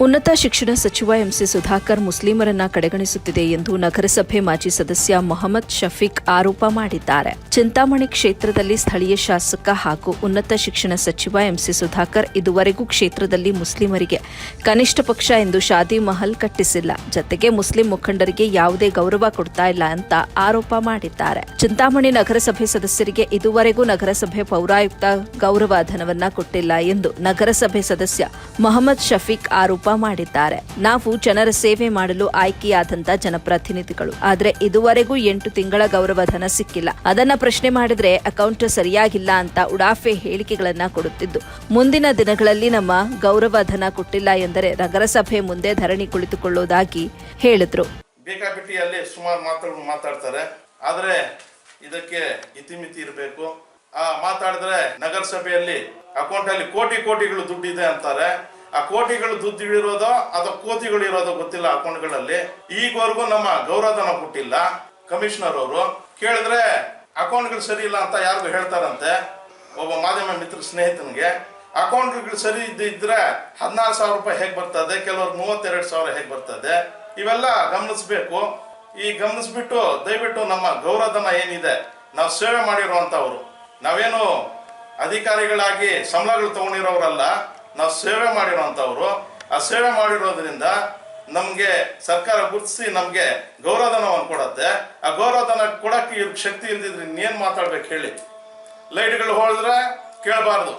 ಉನ್ನತ ಶಿಕ್ಷಣ ಸಚಿವ ಎಂಸಿ ಸುಧಾಕರ್ ಮುಸ್ಲಿಮರನ್ನ ಕಡೆಗಣಿಸುತ್ತಿದೆ ಎಂದು ನಗರಸಭೆ ಮಾಜಿ ಸದಸ್ಯ ಮೊಹಮ್ಮದ್ ಶಫೀಕ್ ಆರೋಪ ಮಾಡಿದ್ದಾರೆ. ಚಿಂತಾಮಣಿ ಕ್ಷೇತ್ರದಲ್ಲಿ ಸ್ಥಳೀಯ ಶಾಸಕ ಹಾಗೂ ಉನ್ನತ ಶಿಕ್ಷಣ ಸಚಿವ ಎಂಸಿ ಸುಧಾಕರ್ ಇದುವರೆಗೂ ಕ್ಷೇತ್ರದಲ್ಲಿ ಮುಸ್ಲಿಮರಿಗೆ ಕನಿಷ್ಠ ಪಕ್ಷ ಎಂದು ಶಾದಿ ಮಹಲ್ ಕಟ್ಟಿಸಿಲ್ಲ. ಜತೆಗೆ ಮುಸ್ಲಿಂ ಮುಖಂಡರಿಗೆ ಯಾವುದೇ ಗೌರವ ಕೊಡ್ತಾ ಇಲ್ಲ ಅಂತ ಆರೋಪ ಮಾಡಿದ್ದಾರೆ. ಚಿಂತಾಮಣಿ ನಗರಸಭೆ ಸದಸ್ಯರಿಗೆ ಇದುವರೆಗೂ ನಗರಸಭೆ ಪೌರಾಯುಕ್ತ ಗೌರವ ಧನವನ್ನ ಕೊಟ್ಟಿಲ್ಲ ಎಂದು ನಗರಸಭೆ ಸದಸ್ಯ ಮೊಹಮ್ಮದ್ ಶಫೀಕ್ ಆರೋಪ ಮಾಡಿದ್ದಾರೆ. ನಾವು ಜನರ ಸೇವೆ ಮಾಡಲು ಆಯ್ಕೆಯಾದಂತ ಜನಪ್ರತಿನಿಧಿಗಳು. ಆದ್ರೆ ಇದುವರೆಗೂ ಎಂಟು ತಿಂಗಳ ಗೌರವಧನ ಸಿಕ್ಕಿಲ್ಲ. ಅದನ್ನ ಪ್ರಶ್ನೆ ಮಾಡಿದ್ರೆ ಅಕೌಂಟ್ ಸರಿಯಾಗಿಲ್ಲ ಅಂತ ಉಡಾಫೆ ಹೇಳಿಕೆಗಳನ್ನ ಕೊಡುತ್ತಿದ್ದು. ಮುಂದಿನ ದಿನಗಳಲ್ಲಿ ನಮ್ಮ ಗೌರವಧನ ಕೊಟ್ಟಿಲ್ಲ ಎಂದರೆ ನಗರಸಭೆ ಮುಂದೆ ಧರಣಿ ಕುಳಿತುಕೊಳ್ಳುವುದಾಗಿ ಹೇಳಿದ್ರು. ಸುಮಾರು ಮಾತಾಡ್ತಾರೆ. ಆದರೆ ಇದಕ್ಕೆ ಇತಿಮಿತಿ ಇರಬೇಕು. ಆ, ಮಾತಾಡಿದ್ರೆ ನಗರಸಭೆಯಲ್ಲಿ ಅಕೌಂಟ್ ಅಲ್ಲಿ ಕೋಟಿ ಕೋಟಿಗಳು ದುಡ್ಡಿದೆ ಅಂತಾರೆ. ಆ ಕೋಟಿಗಳು ದುಡ್ಡು ಇರೋದೋ ಅಥವಾ ಕೋತಿಗಳು ಇರೋದೋ ಗೊತ್ತಿಲ್ಲ ಅಕೌಂಟ್ಗಳಲ್ಲಿ, ಈಗವರೆಗೂ ನಮ್ಮ ಗೌರವಧನ ಕೊಟ್ಟಿಲ್ಲ. ಕಮಿಷನರ್ ಅವರು ಕೇಳಿದ್ರೆ, ಅಕೌಂಟ್ಗಳು ಸರಿ ಇಲ್ಲ ಅಂತ ಯಾರಿಗೂ ಹೇಳ್ತಾರಂತೆ? ಒಬ್ಬ ಮಾಧ್ಯಮ ಮಿತ್ರ ಸ್ನೇಹಿತನಿಗೆ, ಅಕೌಂಟ್ಗಳು ಸರಿ ಇದ್ದಿದ್ರೆ ಹದಿನಾರು ಸಾವಿರ ರೂಪಾಯಿ ಹೇಗೆ ಬರ್ತದೆ? ಕೆಲವ್ರು ಮೂವತ್ತೆರಡು ಸಾವಿರ ಹೇಗೆ ಬರ್ತದೆ? ಇವೆಲ್ಲ ಗಮನಿಸ್ಬೇಕು. ಈ ಗಮನಿಸ್ಬಿಟ್ಟು ದಯವಿಟ್ಟು ನಮ್ಮ ಗೌರವಧನ ಏನಿದೆ, ನಾವು ಸೇವೆ ಮಾಡಿರುವಂತವ್ರು ನಾವೇನು ಅಧಿಕಾರಿಗಳಾಗಿ ಸಂಬಳಗಳು ತಗೊಂಡಿರೋರಲ್ಲ ನಾವು ಸೇವೆ ಮಾಡಿರೋಂಥವ್ರು ಆ ಸೇವೆ ಮಾಡಿರೋದ್ರಿಂದ ನಮಗೆ ಸರ್ಕಾರ ಗುರುತಿಸಿ ನಮಗೆ ಗೌರವಧನವನ್ನು ಕೊಡತ್ತೆ. ಆ ಗೌರವಧನ ಕೊಡಕ್ಕೆ ಇವ್ರ ಶಕ್ತಿ ಇಲ್ದಿದ್ರೆ ಇನ್ನೇನು ಮಾತಾಡ್ಬೇಕು ಹೇಳಿ. ಲೈಟ್ಗಳು ಹೋಳಿದ್ರೆ ಕೇಳಬಾರ್ದು.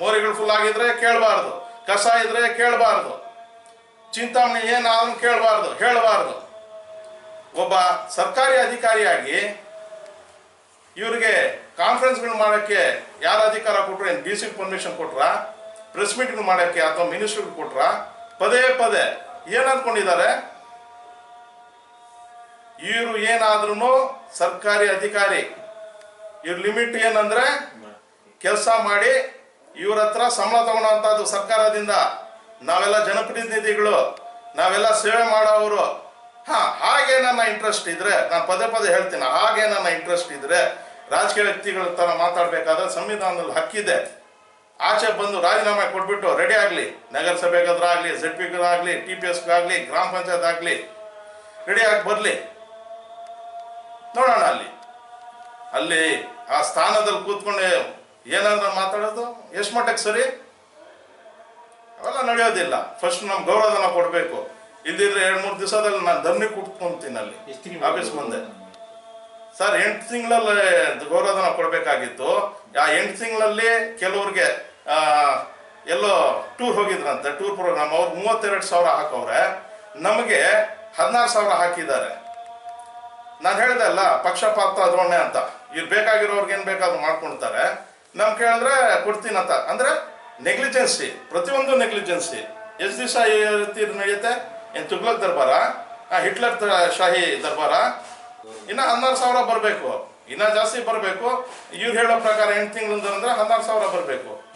ಮೋರಿಗಳು ಫುಲ್ ಆಗಿದ್ರೆ ಕೇಳಬಾರ್ದು. ಕಸ ಇದ್ರೆ ಕೇಳಬಾರ್ದು. ಚಿಂತಾಮಣಿ ಏನಾದ್ರೂ ಕೇಳಬಾರ್ದು, ಹೇಳಬಾರ್ದು. ಒಬ್ಬ ಸರ್ಕಾರಿ ಅಧಿಕಾರಿಯಾಗಿ ಇವರಿಗೆ ಕಾನ್ಫರೆನ್ಸ್ಗಳು ಮಾಡೋಕ್ಕೆ ಯಾರು ಅಧಿಕಾರ ಕೊಟ್ರು ಏನು ಡಿ ಸಿ ಪರ್ಮಿಷನ್ ಕೊಟ್ರ? ಪ್ರೆಸ್ ಮೀಟಿಂಗ್ ಮಾಡೋಕ್ಕೆ ಅಥವಾ ಮಿನಿಸ್ಟರ್ ಕೊಟ್ರ? ಪದೇ ಪದೇ. ಏನ್ ಅನ್ಕೊಂಡಿದ್ದಾರೆ? ಇವರು ಏನಾದ್ರೂ ಸರ್ಕಾರಿ ಅಧಿಕಾರಿ. ಇವ್ರ ಲಿಮಿಟ್ ಏನಂದ್ರೆ ಕೆಲಸ ಮಾಡಿ ಇವ್ರ ಹತ್ರ ಸಂಬಳ ತಗೊಳ್ಳೋಂಥದ್ದು ಸರ್ಕಾರದಿಂದ. ನಾವೆಲ್ಲ ಜನಪ್ರತಿನಿಧಿಗಳು, ನಾವೆಲ್ಲ ಸೇವೆ ಮಾಡೋರು ಹಾ, ಹಾಗೆ ನನ್ನ ಇಂಟ್ರೆಸ್ಟ್ ಇದ್ರೆ, ನಾನು ಪದೇ ಪದೇ ಹೇಳ್ತೀನಿ, ಹಾಗೆ ನನ್ನ ಇಂಟ್ರೆಸ್ಟ್ ಇದ್ರೆ ರಾಜಕೀಯ ವ್ಯಕ್ತಿಗಳ ತರ ಮಾತಾಡ್ಬೇಕಾದ್ರೆ ಸಂವಿಧಾನದಲ್ಲಿ ಹಕ್ಕಿದೆ. ಆಚೆ ಬಂದು ರಾಜೀನಾಮೆ ಕೊಟ್ಬಿಟ್ಟು ರೆಡಿ ಆಗಲಿ ನಗರಸಭೆಗಾದ್ರಾಗಲಿ ಜೆಡ್ ಪಿಗಾಗಲಿ ಟಿ ಪಿ ಎಸ್ಗಾಗಲಿ ಗ್ರಾಮ ಪಂಚಾಯತ್ ಆಗಲಿ ರೆಡಿ ಆಗಿ ಬರಲಿ. ನೋಡೋಣ ಅಲ್ಲಿ. ಅಲ್ಲಿ ಆ ಸ್ಥಾನದಲ್ಲಿ ಕೂತ್ಕೊಂಡು ಏನಾದ್ರೂ ಮಾತಾಡೋದು? ಎಷ್ಟು ಮಟ್ಟಕ್ಕೆ ಸರಿ? ಅವೆಲ್ಲ ನಡೆಯೋದಿಲ್ಲ. ಫಸ್ಟ್ ನಮ್ಮ ಗೌರವಧನ ಕೊಡಬೇಕು. ಇಲ್ದಿದ್ರೆ ಎರಡು ಮೂರು ದಿವಸದಲ್ಲಿ ನಾನು ಧರ್ಮಿ ಕುಟ್ಕೊಂತೀನಿ ಅಲ್ಲಿ. ಆಫೀಸ್ ಮುಂದೆ. ಸರ್, ಎಂಟು ತಿಂಗಳಲ್ಲಿ ಗೌರವಧನ ಕೊಡಬೇಕಾಗಿತ್ತು. ಆ ಎಂಟು ತಿಂಗಳಲ್ಲಿ ಕೆಲವ್ರಿಗೆ ಎಲ್ಲೋ ಟೂರ್ ಹೋಗಿದ್ರಂತೆ, ಟೂರ್ ಪ್ರೋಗ್ರಾಮ್. ಅವ್ರು ಮೂವತ್ತೆರಡು ಸಾವಿರ ಹಾಕವ್ರೆ. ನಮಗೆ ಹದಿನಾರು ಸಾವಿರ ಹಾಕಿದ್ದಾರೆ. ನಾನು ಹೇಳಿದೆ ಅಲ್ಲ, ಪಕ್ಷಪಾತ ಧೋರಣೆ ಅಂತ. ಇವ್ರು ಬೇಕಾಗಿರೋರ್ಗೆ ಏನು ಬೇಕಾದ್ರೂ ಮಾಡ್ಕೊಳ್ತಾರೆ. ನಮ್ ಕೇಳಿದ್ರೆ ಕೊಡ್ತೀನಂತ ಅಂದ್ರೆ ನೆಗ್ಲಿಜೆನ್ಸಿ, ಪ್ರತಿಯೊಂದು ನೆಗ್ಲಿಜೆನ್ಸಿ. ಎಷ್ಟು ದಿವಸ ಈ ರೀತಿ ನಡೆಯುತ್ತೆ. ಏನು ತುಗ್ಲಕ್ ದರ್ಬಾರ? ಹಿಟ್ಲರ್ ಶಾಹಿ ದರ್ಬಾರ? ಇನ್ನ ಹದಿನಾರು ಸಾವಿರ ಬರಬೇಕು. ಇನ್ನ ಜಾಸ್ತಿ ಬರಬೇಕು. ಇವ್ರು ಹೇಳೋ ಪ್ರಕಾರ ಎಂಟು ತಿಂಗಳಿಂದ ಅಂದ್ರೆ ಸಾವಿರ ಬರಬೇಕು.